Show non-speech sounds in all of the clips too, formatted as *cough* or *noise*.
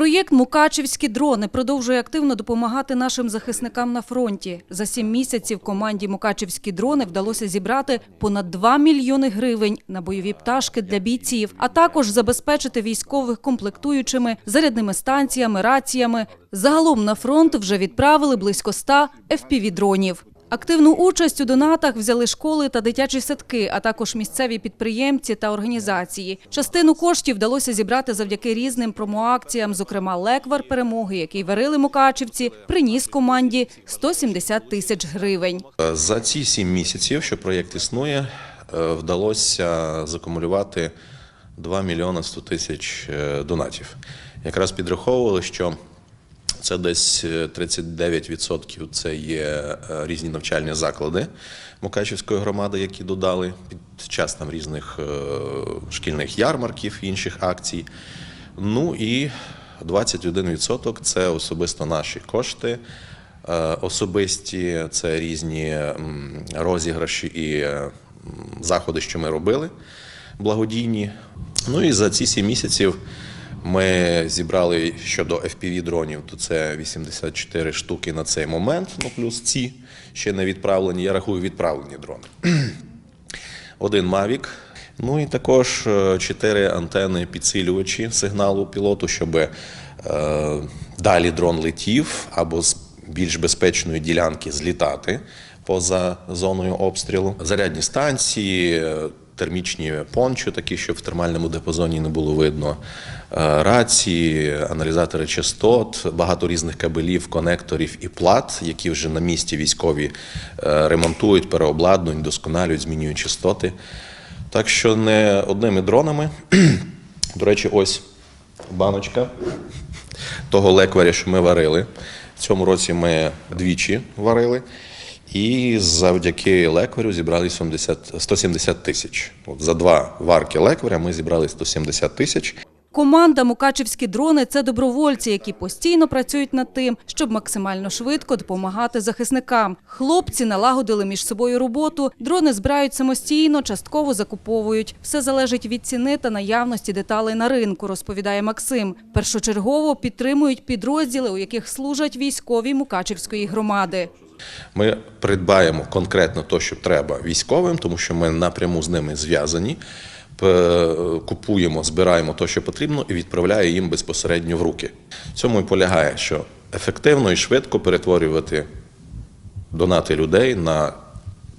Проєкт Мукачівські дрони продовжує активно допомагати нашим захисникам на фронті. За сім місяців команді Мукачівські дрони вдалося зібрати понад 2 мільйони гривень на бойові пташки для бійців, а також забезпечити військових комплектуючими, зарядними станціями, раціями. Загалом на фронт вже відправили близько 100 FPV-дронів. Активну участь у донатах взяли школи та дитячі садки, а також місцеві підприємці та організації. Частину коштів вдалося зібрати завдяки різним промоакціям. Зокрема, леквар перемоги, який варили мукачівці, приніс команді 170 тисяч гривень. За ці сім місяців, що проєкт існує, е, вдалося закумулювати 2 мільйони 100 тисяч е, донатів. Якраз підраховували, що це десь е, 39% це є е, різні навчальні заклади Мукачівської громади, які додали під час там різних е, шкільних ярмарків, інших акцій. Ну і 21% це особисто наші кошти. Е, Особисті це різні розіграші і е, заходи, що ми робили, благодійні. Ну і за ці сім місяців ми зібрали щодо FPV дронів, то це 84 штуки на цей момент, ну плюс ці ще не відправлені. Я рахую відправлені дрони *clears throat* один Mavic. Ну і також е, чотири антени підсилювачі сигналу пілоту, щоб е, далі дрон летів або з більш безпечної ділянки злітати поза зоною обстрілу. Зарядні станції, е, термічні пончо, такі, щоб в термальному диапазоні не було видно. е, Рації, аналізатори частот, багато різних кабелів, конекторів і плат, які вже на місці військові е, ремонтують, переобладнують, досконалюють, змінюють частоти. Так що не одними дронами. *clears throat* До речі, ось баночка того лекваря, що ми варили. В цьому році ми двічі варили. І завдяки лекварю зібрали 70, 170 тисяч. От за два варки лекваря ми зібрали 170 тисяч. Команда Мукачівські дрони це добровольці, які постійно працюють над тим, щоб максимально швидко допомагати захисникам. Хлопці налагодили між собою роботу. Дрони збирають самостійно, частково закуповують. Все залежить від ціни та наявності деталей на ринку, розповідає Максим. Першочергово підтримують підрозділи, у яких служать військові Мукачівської громади. Ми придбаємо конкретно те, що треба військовим, тому що ми напряму з ними зв'язані. Купуємо, збираємо те, що потрібно, і відправляємо їм безпосередньо в руки. В цьому і полягає, що ефективно і швидко перетворювати донати людей на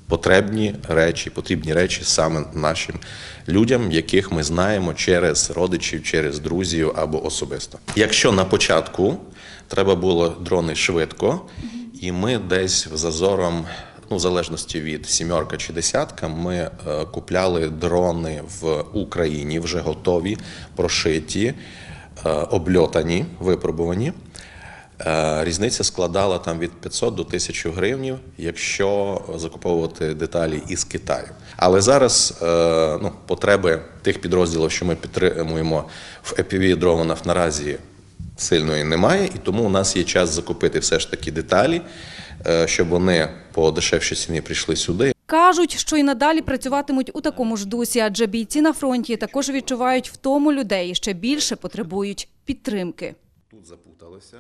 потрібні речі, потрібні речі саме нашим людям, яких ми знаємо через родичів, через друзів або особисто. Якщо на початку треба було дрони швидко, і ми десь зазором. Ну, в залежності від сімерка чи десятка, ми е, купляли дрони в Україні вже готові, прошиті, е, обльотані, випробувані. Е, Різниця складала там від 500 до 1000 гривнів, якщо закуповувати деталі із Китаю. Але зараз ну, потреби тих підрозділів, що ми підтримуємо в FPV дронах наразі сильної немає, і тому у нас є час закупити все ж таки деталі, е, щоб вони по дешевшій ціні прийшли сюди. Кажуть, що й надалі працюватимуть у такому ж дусі, адже бійці на фронті також відчувають втому людей і ще більше потребують підтримки. Тут запуталися.